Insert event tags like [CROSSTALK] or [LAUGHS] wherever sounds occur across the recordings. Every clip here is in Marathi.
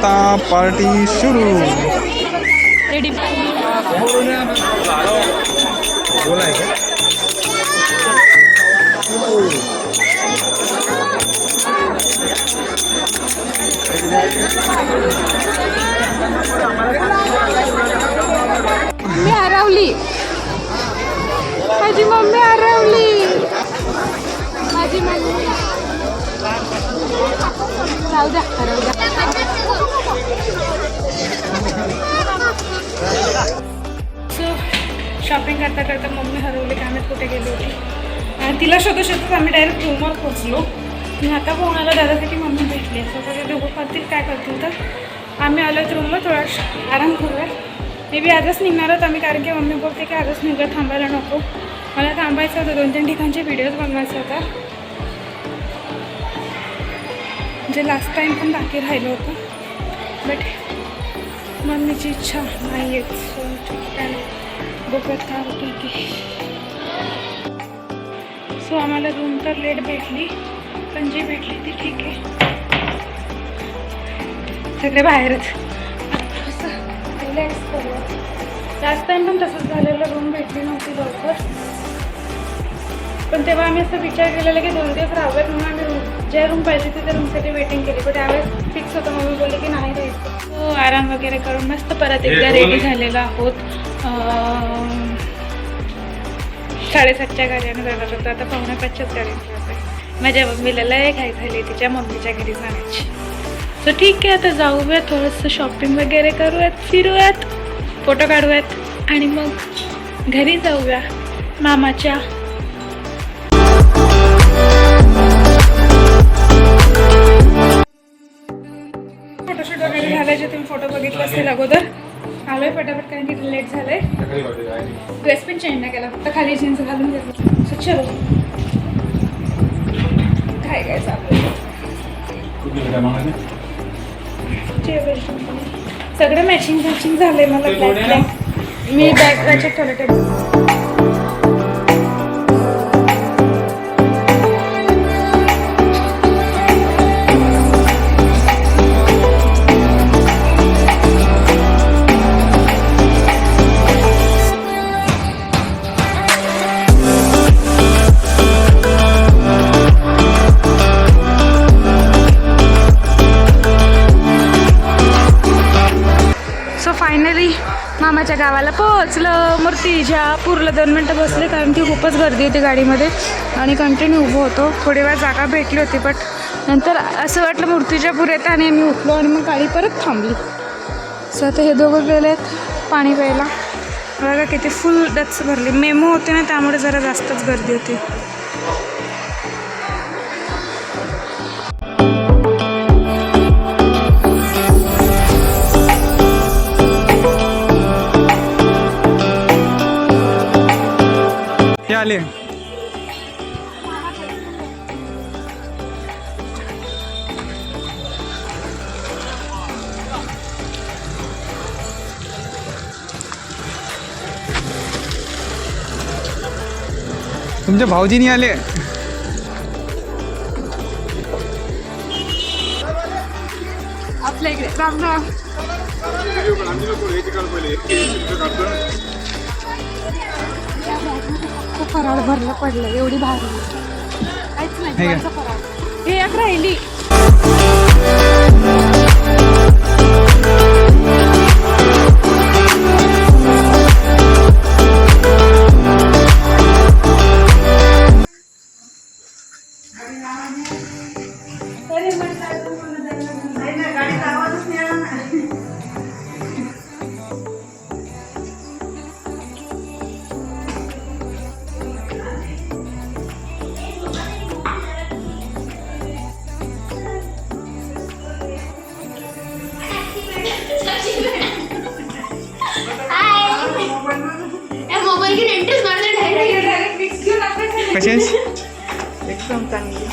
आता पार्टी सुरू रेडी बोलाय का मम्मी हरवली. माझी मम्मी हरवली. माझी मम्मी. राहू द्या हरवू द्या. शॉपिंग करता करता मम्मी हरवली काय कुठे गेली होती. आणि तिला शोधू शोधत आम्ही डायरेक्ट रूमवर पोचलो मी आता कोणाला दादासाठी मम्मी भेटली. सो ते दोघं करतील काय करतील तर आम्ही आलो रूमला थोडा आराम करूया. मे बी आजच निघणार आहोत आम्ही कारण की मम्मी बोलते की आजच निघत थांबायला नको. मला थांबायचं होतं. दोन तीन ठिकाणचे व्हिडिओज बनवायचे होता. जे लास्ट टाईम पण बाकी राहिलं होतं. बट मम्मीची इच्छा नाही आहेत सो ठीक आहे बघत काय की सो आम्हाला रूम तर लेट भेटली. पण जी भेटली ती ठीक आहे. सगळे बाहेरच. रिलॅक्स करूया लास्ट टाइम पण तसंच झालेलं रूम भेटली नव्हती लवकर. पण तेव्हा आम्ही असं विचार केलेला की दोन दिवस राहूयात म्हणून आम्ही रूम ज्या रूम पाहिजे तिथे रूमसाठी वेटिंग केली. पण त्यावेळेस फिक्स होतं. मम्मी बोलली की नाही राहायचं So, आराम वगैरे करून मस्त परत एकदा रेडी झालेलो आहोत. साडेसातच्या गाड्यानं जाणार होतं. आता पावणे पाचच्याच गाडीने जात माझ्या मम्मीला लय घाई झाली तिच्या मम्मीच्या घरी जाण्याची. सो ठीक आहे आता जाऊयात. थोडंसं शॉपिंग वगैरे करूयात फिरूयात फोटो काढूयात. आणि मग घरी जाऊया. मामाच्या ड्रेस पण चेंज नाही केला फक्त खाली जीन्स घालून घेतलं. सो चलो. काय काय चालू. सगळं मॅचिंग मॅचिंग झालंय मला. ब्लॅक ब्लॅक मी बॅग त्याच्यात ठेवलं मामाच्या गावाला पोहोचलं. मूर्तीच्या पुरलं दोन मिनटं बसले कारण की खूपच गर्दी होती गाडीमध्ये. आणि कंटिन्यू उभं होतो. थोडी वेळ जागा भेटली होती बट नंतर असं वाटलं मूर्तीच्या पूर येतं आणि आम्ही उठलो आणि मग गाडी परत थांबली. सो आता हे दोघं गेलेत पाणी प्यायला. बघा किती फुल डच भरली. मेमो होते ना त्यामुळे जरा जास्तच गर्दी होती. आले तुमच्या भाऊजीनी आले आपल्या इकडे राम राम फराळ भरलं पडलं एवढी भारी. काहीच नाही हे घ्या. जीवाचं फराळ. हे एक राहिली. मोबाईल कशाच एकदम चांगली.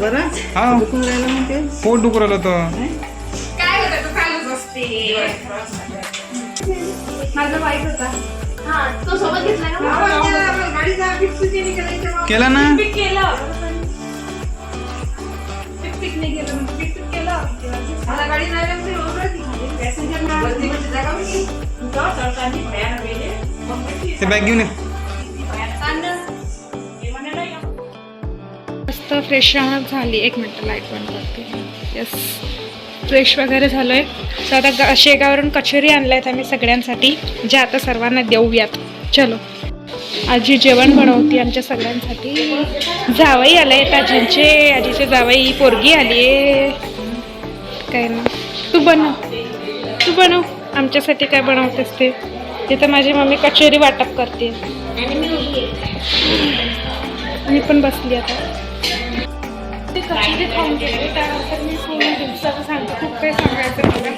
बरं? हा. दुखून राहिलं म्हणते पोट दुखू राहिलं तू तो निघाली तेव्हा केला ना? पिक केलं. पिक पिक मस्त फ्रेश झाली. एक मिनटं लाइट बंद करते. येस फ्रेश वगैरे झालो आहे तर आता ग- शेगावरून कचोरी आणल्या आहेत आम्ही सगळ्यांसाठी. ज्या आता सर्वांना देऊयात. चलो. आजी जेवण बनवते आमच्या सगळ्यांसाठी. जावई आलं आहेत आजींचे. आजीचे जावई पोरगी आली आहे. काय ना. तू बनव. तू बनव. आमच्यासाठी काय बनवतेस ते? तिथं माझी मम्मी कचोरी वाटप करते. मी पण बसली आता. ते कचोरी खाऊन गेले. त्यानंतर मी पूर्ण दिवसाचं सांगते. खूप काही सांगायचं मला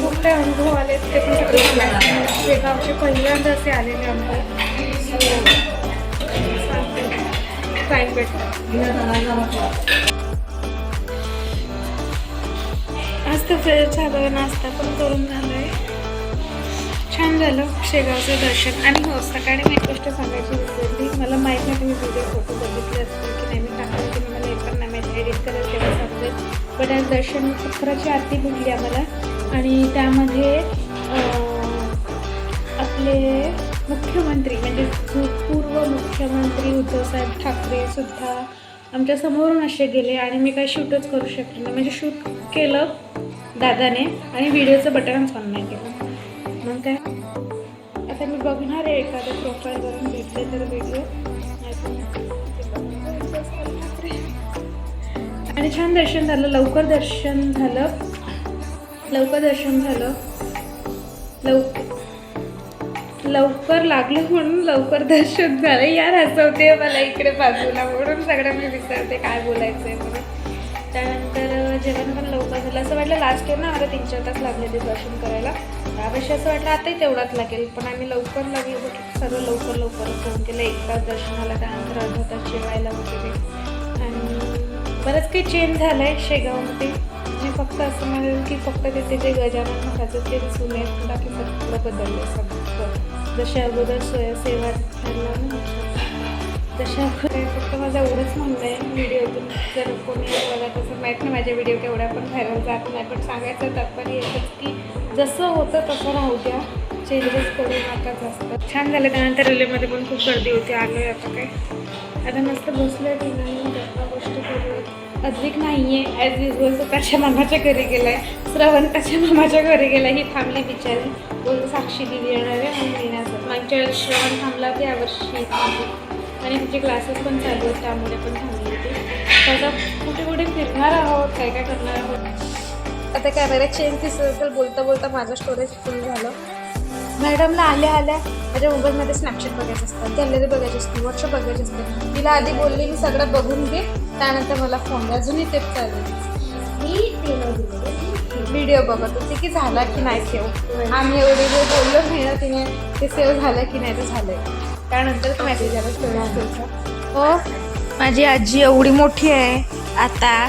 खूप काही अनुभव आले. ते पण सगळे सांगायचे. शेगावचे पहिल्यांदा असे आलेले अनुभव. सांगते टाईम भेटला. आज तर फ्रेश झालं नाश्ता पण करून झालं आहे छान झालं शेगावचं दर्शन. आणि हो सकाळी मी एक गोष्ट सांगायची विसरली. मला माहीत नाही तुम्ही व्हिडिओ फोटो बघितले असतील की नाही. पण नाही तेव्हा बट आज दर्शन चक्राची आरती भेटली आम्हाला. आणि त्यामध्ये आपले मुख्यमंत्री म्हणजे पूर्व मुख्यमंत्री उद्धवसाहेब ठाकरे सुद्धा आमच्या समोरून असे गेले. आणि मी काही शूटच करू शकले नाही. म्हणजे शूट केलं दादाने आणि व्हिडिओचं बटनच ऑन नाही केलं. मग काय? आता मी बघणार आहे एखाद्या प्रोफाईलवरून भेटले तर व्हिडिओ आणि छान दर्शन झालं लवकर दर्शन झालं. लवकर दर्शन झालं. लवकर लवकर लागलं म्हणून लवकर दर्शन झालं. यार हसवते मला इकडे बाजूला म्हणून सगळं मी विसरते काय बोलायचं आहे म्हणून. त्यानंतर जेवण पण लवकर झालं. असं वाटलं लास्ट टाइम ना मला तीन चार तास लागले ते दर्शन करायला. त्यापेक्षा असं वाटलं आताही तेवढाच लागेल. पण आम्ही लवकर लागेल सर्व लवकर लवकरच फोन केलं. एक तास दर्शनाला त्यानंतर अर्धा तास जेवायला वगैरे. बरंच काही चेंज झालं आहे शेगावमध्ये. जे फक्त असं म्हणेल की फक्त तिथे जे गजानन महाराज ते दिसून आहेत बाकी सगळं बदललं सगळं. जसे अगोदर स्वयंसेवा सेवा झाला ना. तशा फक्त माझं एवढंच म्हणणं आहे व्हिडिओतून. जर कोणी बघत असं माहीत नाही माझे व्हिडिओ केवढ्या पण व्हायरल जात नाही पण सांगायचं तात्पर्य एकच की जसं होतं तसं राहू द्या. चेंजेस करू नका जास्त. छान झालं. त्यानंतर रेल्वेमध्ये पण खूप गर्दी होती. आलो आहे आता काय. आता मस्त बसलं ठिकाणी अद्विक नाही आहे ॲज युजल तो त्याच्या मामाच्या घरी गेला आहे श्रवण त्याच्या मामाच्या घरी गेला ही थांबली बिचारी. बोलतो साक्षी दिली येणार आहे म्हणून येण्याचं मागच्या वेळेस श्रवण थांबला होता यावर्षी आणि तिचे क्लासेस पण चालू आहेत त्यामुळे पण थांबली होती. त्याचा कुठे कुठे फिरणार आहोत? काय काय करणार आहोत? आता कॅमेरा चेंज दिसत असेल बोलता बोलता माझं स्टोरेज फुल झालं. मॅडमला आल्या आल्या माझ्या मोबाईलमध्ये स्नॅपचॅट बघायचे असतात गॅलरी बघायची असते व्हॉट्सअप बघायचे असते. तिला आधी बोलली मी सगळं बघून घे त्यानंतर मला फोन द्या अजूनही तेच चालू व्हिडिओ बघत. होती की झाला की नाही सेव्ह आम्ही एवढे जे बोललो नाही ना तिने ते सेव्ह झालं की नाही ते झालंय. त्यानंतर मेसेज आला हो माझी आजी एवढी मोठी आहे. आता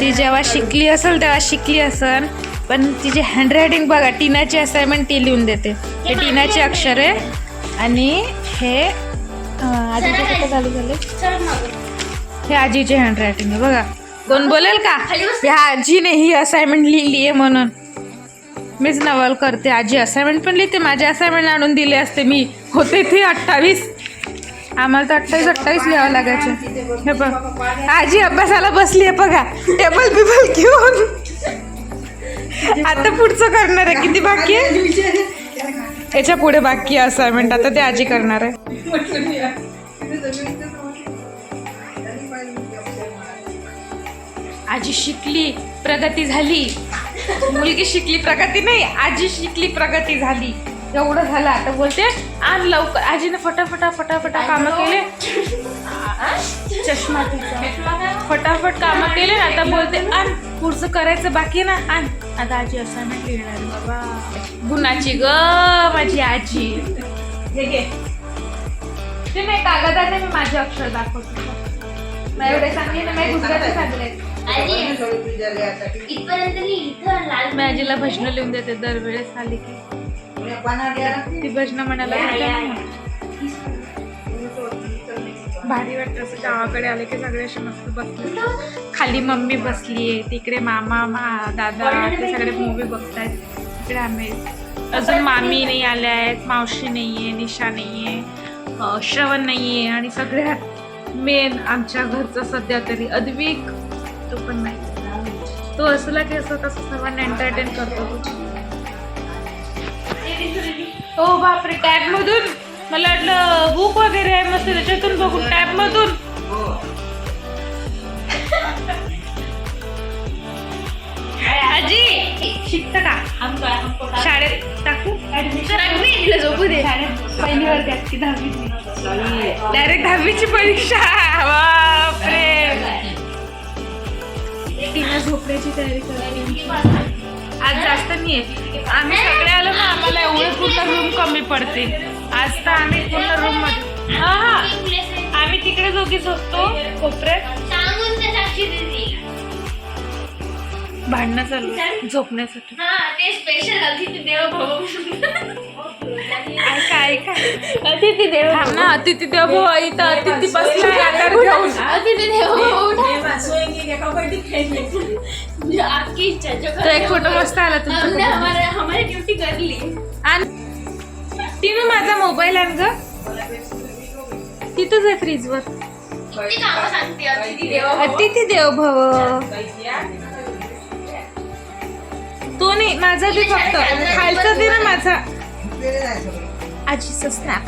ती जेव्हा शिकली असेल तेव्हा शिकली असेल. पण तिची हँडरायटिंग बघा टीनाची असाइनमेंट ती लिहून देते. हे टीनाचे अक्षर आहे आणि हे आजीचे कुठे झाले झाले? हे आजीचे हँडरायटिंग आहे बघा. कोण बोलेल का? ह्या आजीने ही असाइनमेंट लिहिली आहे म्हणून. मीच नवल करते आजी असाइनमेंट पण लिहिते माझे असाइनमेंट आणून दिले असते मी. होते ते अठ्ठावीस. आम्हाला तर अठ्ठावीस अठ्ठावीस लिहावं लागायचे. हे बघ. आजी अभ्यासाला बसली आहे बघा. टेबल बिबल घेऊन. आता पुढचं करणार आहे. किती बाकी आहे? याच्यापुढे बाकी असाइनमेंट आता ते आजी करणार आहे. आजी शिकली प्रगती झाली. मुलगी शिकली प्रगती नाही. आजी शिकली प्रगती झाली. एवढं झालं आता बोलते. आण लवकर. आजीने फटाफटा फटाफटा कामं केले. चष्मा फटाफट कामं केले ना आता बोलते आण पुढचं करायचं बाकी ना आण. आता आजी असाइनमेंट लिहिणार आहे बाबा. गुणाची ग माझी आजी. घे. ते मी कागदाने मी माझे अक्षर दाखवतो. मी एवढे ना इथपर्यंत लाल. मी आजीला भजनं लिहून देते दरवेळेस आली की. ती भजन म्हणायला भारी वाटतं असं गावाकडे आले की सगळे असे मस्त बसले. खाली मम्मी बसली आहे तिकडे मामा मा दादा ते सगळे मूवी बघतायत. तिकडे आम्ही. अजून मामी नाही आल्या आहेत मावशी नाही आहे निशा नाही आहे श्रवण नाही आहे आणि सगळ्यात मेन आमच्या घरचा सध्या तरी अद्विक. तो पण नाही. तो असला की असं तसं सर्वांना एंटरटेन करतो. हो बापरे टॅब मधून? मला वाटलं बुक वगैरे आहे मस्त त्याच्यातून बघू टॅब मधून. आजी शिकत का? शाळेत टाकू? झोपू दे. पहिली वर्गात की दहावी डायरेक्ट दहावीची परीक्षा. बापरे. [LAUGHS] तिला झोपण्याची तयारी करायची आज जास्त नाही आहे आम्ही सगळे आलो ना आम्हाला एवढे पूर्ण रूम कमी पडते आज तर आम्ही पूर्ण रूममध्ये हा हा आम्ही तिकडे दोघी झोपतो कोपऱ्यात भांडणं चालू झोपण्यासाठी हा ते स्पेशल अतिथी देव भव ऐका ऐका अतिथी देव थांब ना अतिथी देव भाऊ इथं अतिथी आकार घेऊन अतिथी देव हाँ, आपकी इच्छा जो तो एक फोटो मस्त आला हमने तुमचा हमारे हमारी ड्यूटी कर ली। आणि टीनू माझा मोबाईल आण ग. तिथंच आहे फ्रीजवर किती कामं सांगते अतिथी देव भव. तो नाही माझा बी फक्त. खालचा दे ना माझा. आजीचा स्नॅप